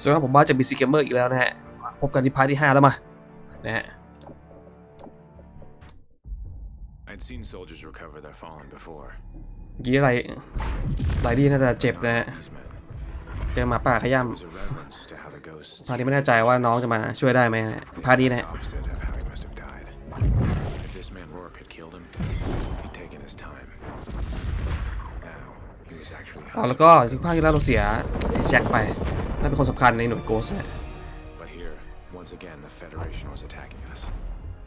สวัสดีครับผมบ้าจากบีซีเกมเมอร์อีกแล้วนะฮะ พบกันที่พาร์ทที่ 5 แล้วมา นะฮะ I'd seen soldiers recover their fallen before. เมื่อกี้อะไรไรดีน่าจะเจ็บนะฮะ These men. เจอหมาป่าข There ย้ำ was a reverence to how the ghosts พาร์ทนี้ไม่แน่ใจว่าน้องจะมาช่วยได้ไหมนะฮะพาร์ทนี้นะฮะ opposite of how he must have died. If this man Rourke had killed him, he'd taken his time. Now he was actually อ๋อ hunted. แล้วก็ที่ภาคที่แล้วเราเสียไอ้แจ็คไป นั่นเป็นคนสำคัญในหน่วยโกสนะ But here, once again, the Federation was attacking us,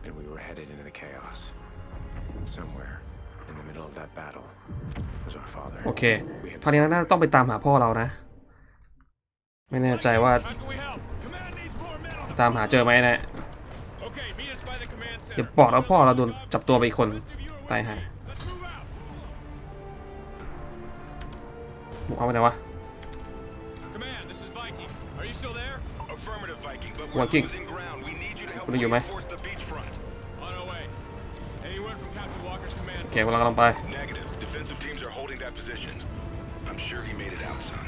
and we were headed into the chaos. Somewhere in the middle of that battle was our father. โอเค We had ภาคนี้น่าจะต้องไปตามหาพ่อเรานะ ไม่แน่ใจว่า How can we help? Command needs more men on จะตามหาเจอไหมนะ Okay, meet us by the command เดี๋ยว center. บอกแล้วพ่อเราโดนจับตัวไปอีกคน Rest of you are ตายหา ready. Let's move out. หมูเอาไปไหนวะ เคกำลังกำลังไป Negative. Defensive teams are holding that position. I'm sure he made it out, son.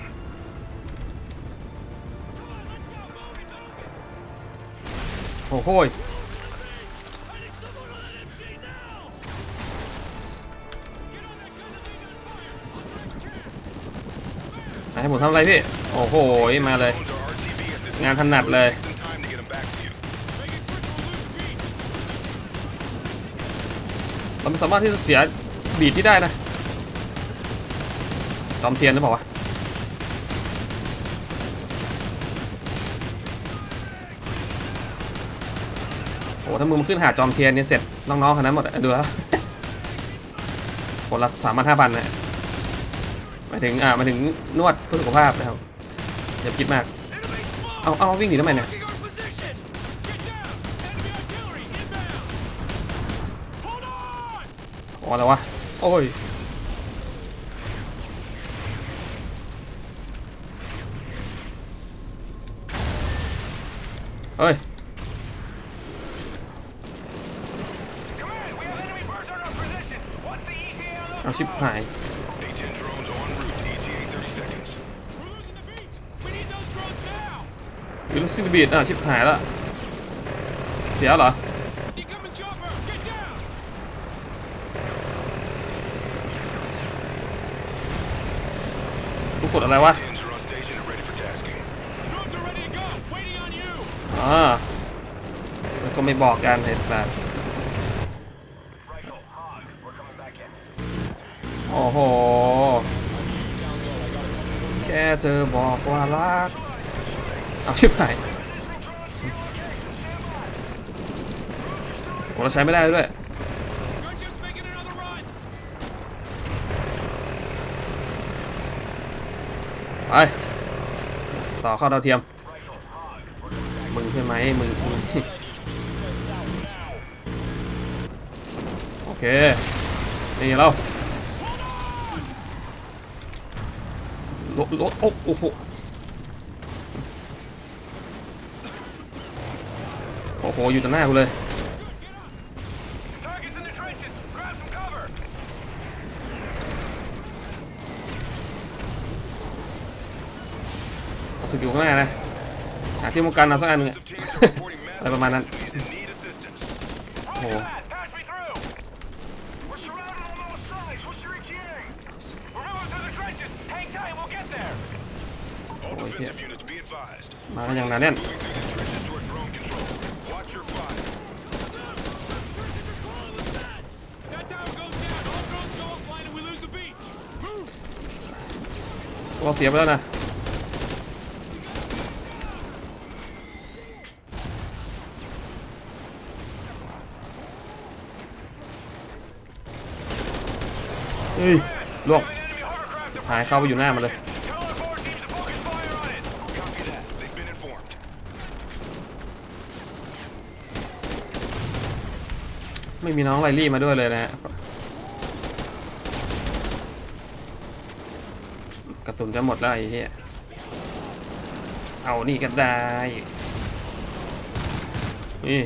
โอ้โหยไหนให้ผมทำอะไรพี่ โอ้โห มาเลย Phones are RTB at this งานถนัดเลย เราสามารถที่จะเสียบีดที่ได้นะจอมเทียนหรือเปล่าวะโอ้ถ้ามึงมาขึ้นหาจอมเทียนเนี่ยเสร็จน้องๆคนนั้นหมดดูแล้วคนละสามพันห้าพันนะมาถึงอ่ามาถึงนวดเพื่อสุขภาพนะครับอย่าคิดมาก เอาเอาวิ่งหนีทำไมเนี่ย Marking our position! Get down! Enemy artillery inbound! Hold on! พอแล้ววะ โอ้ย เฮ้ย เอาชิบหาย วิลลูซินบีดอะชิบหายละ เสียเหรอ Incoming chopper! Get down! ดอะไรวะอ่าแก็ไม่บอกกันเห็นสัสโอ้โห แค่เธอบอกว่ารัก เอาชิบหายโอ้เราใช้ไม่ได้ด้วย ไปต่อเข้าดาวเทียม มึงใช่ไหมมึงมึงโอเค นี่เราลดลดโอ้โหโอ้โห อยู่ต่อหน้ากูเลย Targets in the trenches. Grab some cover. เอาสกิลข้างหน้านะหาที่ป้องกันเอาสักอันหนึงอะ Defensive teams are reporting อะไรประมาณนั้น enemies that need assistance. โอ้โห Pass me through. We're surrounded on all sides. What's your ETA? We're moving through the trenches. Hang tight. We'll get there. All Oh, defensive yeah. units be advised. มากันอย่างหนาแน่น Moving through the trenches toward drone control. Watch your fire. That tower goes down! All drones go offline and we lose the beach! Move! ตัวเสียไปแล้วนะ ลวกหายเข้าไปอยู่หน้ามันเลย ไม่มีน้องไลลี่มาด้วยเลยนะฮะกระสุนจะหมดแล้วไอ้เหี้ยเอานี่ก็ได้ นี่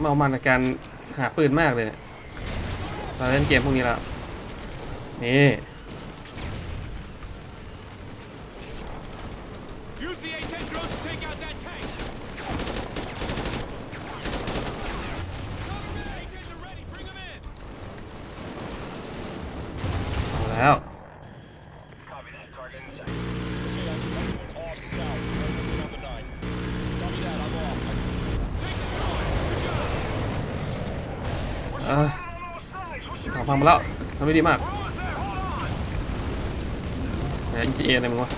เมามันกับการหาปืนมากเลยนี่ย เราเล่นเกมพวกนี้ละนี่แล้ว พังมาแล้วทำไม่ดีมาก We're almost there. Hold on. แหม GTA อะไรมึงวะ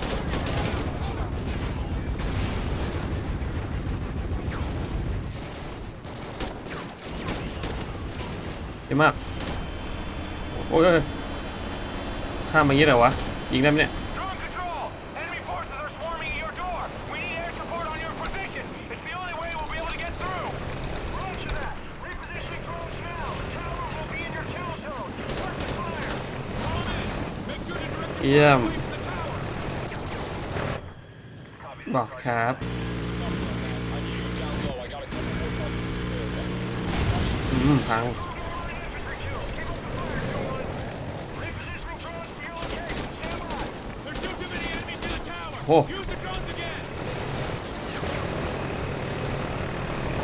ดีมากโอ้ยเอ้ยข้ามมาอย่างนี้เลยวะ ยิงได้ไหมเนี่ย Drone control. Enemy forces are swarming at your door. We need air support on your position. It's the only way we'll be able to get through. Roger that. Repositioning drones now. The tower will be in your kill zone. Start the fire. Follow me. Make sure to direct your เยี่ยม บอกครับ อืมพังโอ้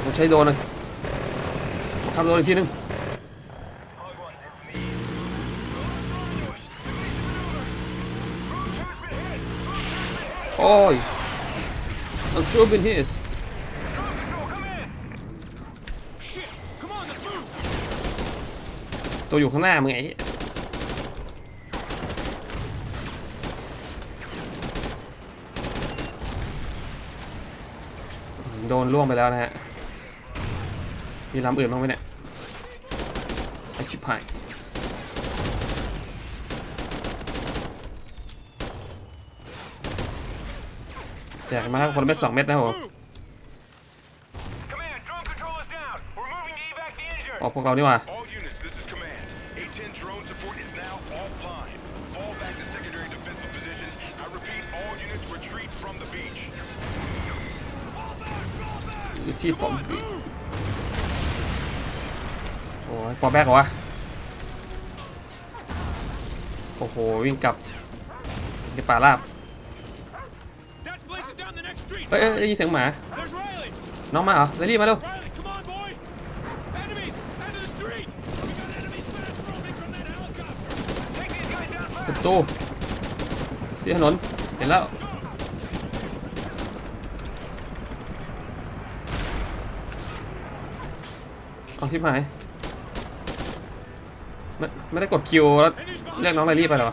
ผมใช้โดนนะขับโดนอีกทีนึง ส Control, come in. Shit. Come on, let's move. ตัวอยู่ข้างหน้ามึงไงโดนล่วงไปแล้วนะฮะ มีลำอื่นบ้างไหมเนี่ยไอชิบหาย แจกมาครับคนละเม็ดสองเม็ดนะครับผม Move. Command, drone control is down. We're moving to evac the injured. ออกพวกเรานี่หว่า All units, this is command. A-10 drone support is now offline. Fall back to secondary defensive positions. I repeat, all units retreat from the beach. วิธีฟอ Come ร์ม on, move. โอ้ยฟอร์แบ็กเหรอวะ โอ้โห วิ่งกลับในป่าราบ เฮ้ยได้ยินเสียงหมา น้องมาเหรอเรลี่มาเร็วประตูที่ถนน เห็นแล้ว เอาที่หมายไม่ไม่ได้กดคิวแล้วเรียกน้องเรลี่ไปหรอ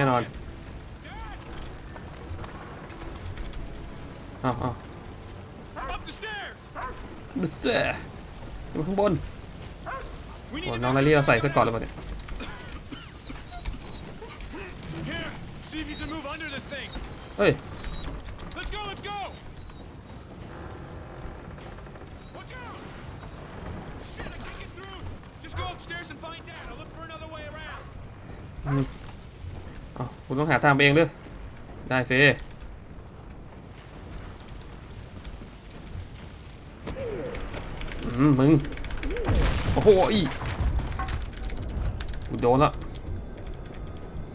แน่นอนเอาเอา Up the stairs. ดูเจ้อยู่ข้างบน We โอ้ need น้อง to ไลลี่เราใส่เสื้อเกราะเลยป่ะเนี่ย Here, see if you can move under this thing. เฮ้ย อาคุณต้องหาทางไปเองด้วยได้สิอืมมึง โอ้โหอีกูโดนละ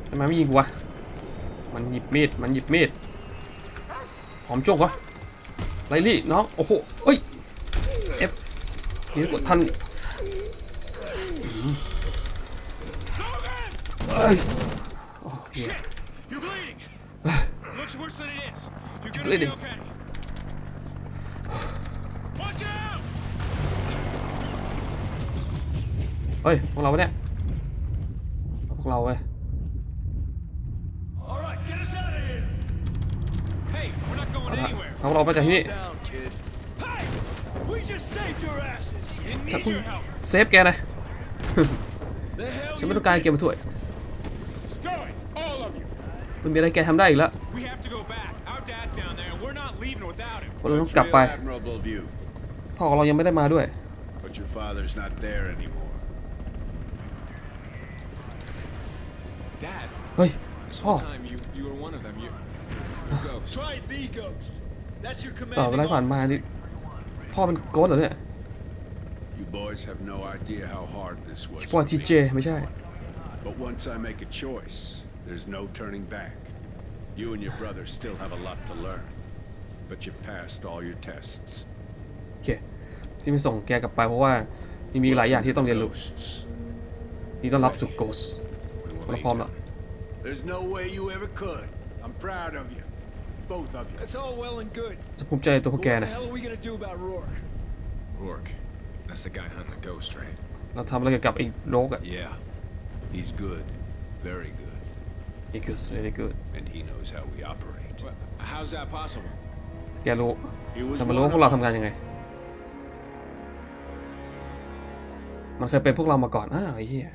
ทำไมไม่ยิงกูวะ มันหยิบมีด มันหยิบมีด หอมโจกวะไลลี่น้อง โอ้โหเอ้ย F นี่กดทันเอ้ย Shit, you're bleeding. Looks worse than it is. You're gonna Bleeding. be okay. Watch out! เฮ้ย พวกเราปะเนี่ย พวกเราเว้ย All right, get us out of here. Hey, we're not going เอาละ anywhere. เอาพวกเราไปจากที่นี่ Down, kid. Hey, we just saved your asses. We didn't จะ need คุณ your help. เซฟแกนะ The hell ฉันไม่ you ต้องการเกมมาถ้วย Stow it, all of you. มันมีอะไรแกทำได้อีกแล้วเราต้องกลับไป พ่อของเรายังไม่ได้มาด้วย เฮ้ย พ่อต่อเไลาผ่านมานี่พ่อเป็นโกสเหรอเนี่ยพ่อทีเจไม่ใช่ there's no turning back. You and your brother still have a lot to learn. But you passed all your tests. โอเค ที่ไม่ส่งแกกลับไปเพราะว่ายังมีหลายอย่างที่ต้องเรียนรู้ Ghosts. นี่ต้องรับสู่โกส We will เรา lead พร้อม you. แล้ว There's no way you ever could. I'm proud of you. Both of you. That's all well and good. จะภูมิใจในตัวพวก But แก what the นะ hell are we gonna do about Rourke? Rourke. That's the guy hunting the ghost, right? เราทำอะไรเกี่ยวกับไอ้โรกอะ Yeah. He's good. Very good. นี่คือ very good And he knows how we operate. Well, how's that possible? แกรู้ He was แต่มันรู้ one ว่าพวกเรา of ทำงาน us. ยังไง มันเคยเป็นพวกเรามาก่อน อ้าวไอ้เหี้ย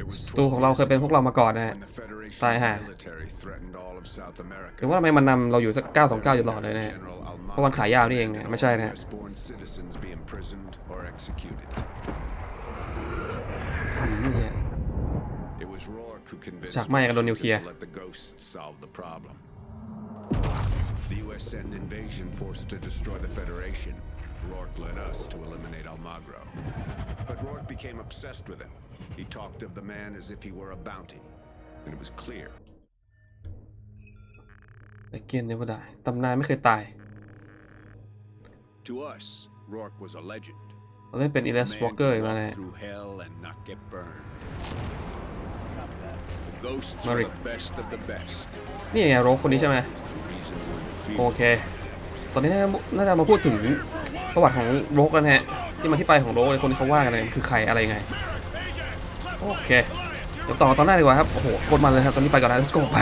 It was ศัตรูของเราเคยเป็นพวกเรามาก่อนนะฮะ when the Federation's ตายห่า military threatened all of South America. หรือว่าทำไมมันนำเราอยู่สัก 929 อยู่ตลอดเลยนะฮะ General เพราะมันขายยาวนี่เองนะ Almagro ไม่ใช่นะฮะ Westborn citizens be imprisoned or executed. อืมเนี่ย It was Rourke who convinced ฉากไหม้กับโดนนิวเคลียร์ Washington to let the ghosts solve the problem. The US sent an invasion force to destroy the Federation. Rourke led us to eliminate Almagro. But Rourke became obsessed with him. He talked of the man as if he were a bounty. And it was clear ไอ้เกียนเนวดายตำนานไม่เคยตาย To us, Rourke was a legend. เราเล่นเป็นอีเลส A man วอ could เกอร์อีกแล้ว walk นะ ฮะ through hell and not get burned. The ghosts Murray. are the best of the best. นี่ไงโรกคนนี้ใช่ไหม The reason we're โอ defeated. เค ตอนนี้น่าน่าจะมาพูดถึงประวัติของโรกแล้วนะฮะ ที่มาที่ไปของโรกในคนที่เขาว่ากันเลยคือใครอะไรยังไง โอเค เดี๋ยวต่อตอนหน้าดีกว่าครับ โอ้โหโคตรมันเลยครับ ตอนนี้ไปก่อนนะ let's go ไป